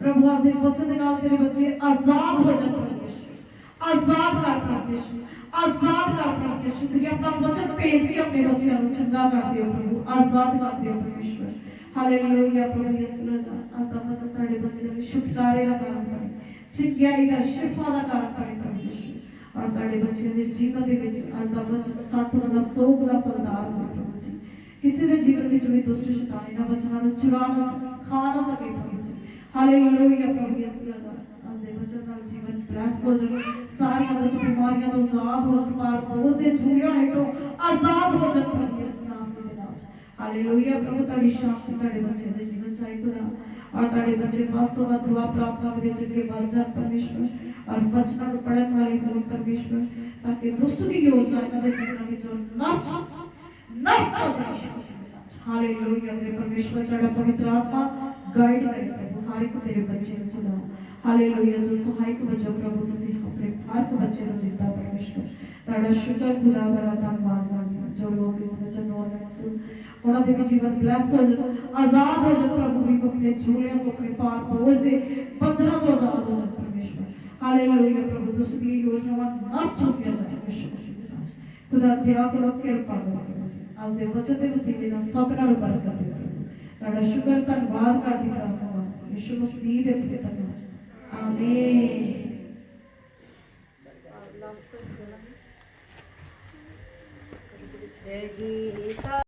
ਪ੍ਰਭੂ ਅੱਜ ਦੇ ਵਚਨ ਦੇ ਨਾਲ ਤੇਰੇ ਬੱਚੇ ਆਜ਼ਾਦ ਹੋ ਜਾਣ ਪਰਮੇਸ਼ਵਰ ਆਜ਼ਾਦ ਕਰ ਪਰਮੇਸ਼ਵਰ ਆਜ਼ਾਦ ਕਰ ਪਰਮੇਸ਼ਵਰ ਤੁਸੀਂ ਆਪਣਾ ਵਚਨ ਭੇਜ ਕੇ ਆਪਣੇ ਬੱਚਿਆਂ ਨੂੰ ਚੰਗਾ ਕਰਦੇ ਹੋ ਪ੍ਰਭੂ ਆਜ਼ਾਦ ਕਰਦੇ ਹੋ ਪਰਮੇਸ਼ਵਰ ਹਾਲੇਲੂਇਆ ਪ੍ਰਭੂ ਯਿਸੂ ਦਾ ਅੱਜ ਦਾ ਵਚਨ ਤੁਹਾਡੇ ਬੱਚਿਆਂ ਨੂੰ ਛੁਟਕਾਰੇ ਦਾ ਕਾਰਨ ਬਣੇ ਚੰਗਿਆਈ ਦਾ ਸ਼ਿਫਾ ਦਾ ਕਾਰਨ ਬਣੇ ਪਰਮੇਸ਼ਵਰ ਔਰ ਤੁਹਾਡੇ ਬੱਚਿਆਂ ਦੇ ਜੀਵਨ ਦੇ ਵਿੱਚ ਅੱਜ ਦਾ ਵਚਨ 60 ਗੁਣਾ 100 ਗੁਣਾ ਫਲਦਾਰ ਹੋਵੇ ਪ੍ਰਭੂ ਜੀ ਕਿਸੇ ਦੇ ਜੀਵਨ ਵਿੱਚ ਵੀ ਦੁਸ਼ਟ ਸ਼ੈਤਾਨ ਇਹਨਾਂ ਵਚਨਾਂ ਨੂੰ ਚੁਰਾ ਨਾ ਸਕੇ ਖਾ ਨਾ ਸਕੇ ਪ੍ਰਭੂ ਜੀ ਹਾਲੇਲੂਇਆ ਪ੍ਰਭੂ ਯਿਸੂ ਦਾ ਅੱਜ ਦੇ ਵਚਨ ਨਾਲ ਜੀਵਨ ਬਲੈਸ ਹੋ ਜਾਵੇ। ਸਾਰੀਆਂ ਦੁੱਖ ਬਿਮਾਰੀਆਂ ਤੋਂ ਆਜ਼ਾਦ ਹੋ ਜਾਣ, ਪਾਰ ਬੋਝ ਦੇ ਜੂੜਿਆਂ ਹੇਠੋਂ ਆਜ਼ਾਦ ਹੋ ਜਾਣ ਪ੍ਰਭੂ ਯਿਸੂ ਨਾਮ ਦੇ ਨਾਲ ਹਾਲੇਲੂਇਆ ਪ੍ਰਭੂ, ਤੁਹਾਡੀ ਸ਼ਾਂਤੀ ਤੁਹਾਡੇ ਬੱਚੇ ਦੇ ਜੀਵਨ ਚ ਆਈ ਖੁਦਾ ਔਰ ਤੁਹਾਡੇ ਬੱਚੇ ਵਾਸੋ ਵੱਧ ਦੁਆ ਪ੍ਰਾਰਥਨਾ ਦੇ ਵਿੱਚ ਅੱਗੇ ਵੱਧ ਜਾਣ ਪਰਮੇਸ਼ਵਰ। ਔਰ ਵਚਨਾਂ ਨੂੰ ਪੜਨ ਵਾਲੇ ਹੋਣ ਪਰਮੇਸ਼ਵਰ, ਤਾਂ ਕਿ ਦੁਸ਼ਟ ਦੀ ਯੋਜਨਾ ਇਹਨਾਂ ਦੇ ਜੀਵਨ ਵਿੱਚੋਂ ਨਸ਼ਟ ਨਸ਼ਟ ਹੋ ਜਾਏ ਹਾਲੇਲੂਇਆ ਮੇਰੇ ਪਰਮੇਸ਼ਵਰ, ਤੁਹਾਡਾ ਪਵਿੱਤਰ ਆਤਮਾ ਗਾਈਡ ਕਰੇ ਪ੍ਰਭੂ, ਹਰ ਇੱਕ ਤੇਰੇ ਬੱਚੇ ਨੂੰ ਖੁਦਾ ਹਾਲੇਲੂਇਆ ਜੋ ਸਹਾਇਕ ਵਜੋਂ ਪ੍ਰਭੂ ਤੁਸੀਂ ਆਪਣੇ ਹਰ ਇੱਕ ਬੱਚੇ ਨੂੰ ਦਿੱਤਾ ਪਰਮੇਸ਼ਵਰ ਤੁਹਾਡਾ ਸ਼ੁਕਰ ਖੁਦਾ ਤੁਹਾਡਾ ਧੰਨਵਾਦ ਕਰਦੇ ਹਾਂ ਜੋ ਲੋਕ ਇਸ ਵਚਨ ਨੂੰ ਉਹਨਾਂ ਸੁਣ ਉਹਨਾਂ ਦੇ ਵੀ ਜੀਵਨ ਬਲੈਸ ਹੋ ਜਾਣ ਆਜ਼ਾਦ ਹੋ ਜਾਣ ਪ੍ਰਭੂ ਵੀ ਆਪਣੇ ਝੂਲਿਆਂ ਤੋਂ ਆਪਣੇ ਪਾਰ ਬੋਝ ਦੇ ਬੰਧਨਾਂ ਤੋਂ ਆਜ਼ਾਦ ਹੋ ਜਾਣ ਪਰਮੇਸ਼ਵਰ ਹਾਲੇਲੂਇਆ ਪ੍ਰਭੂ ਤੁਸੀਂ ਦੀ ਯੋਜਨਾਵਾਂ ਨਸ਼ਟ ਹੋ ਗਿਆ ਜਾਣ ਯਿਸੂ ਮਸੀਹ ਦੇ ਨਾਮ 'ਚ। ਖੁਦਾ ਦਿਆ ਕਰੋ ਕਿਰਪਾ ਕਰੋ ਪ੍ਰਭੂ ਜੀ। ਅੱਜ ਦੇ ਵਚਨ ਦੇ ਵਸੀਲੇ ਨਾਲ ਸਭ ਨਾਲ ਬਰਕਤ ਦੇ ਪ੍ਰਭੂ ਤੁਹਾਡਾ ਸ਼ੁਕਰ ਧੰਨਵਾਦ ਕਰਦੀ ਕਰਾਂਗਾ ਯਿਸੂ ਮਸੀਹ ਦੇ ਪਵਿੱਤਰ ਨਾਮ 'ਚ।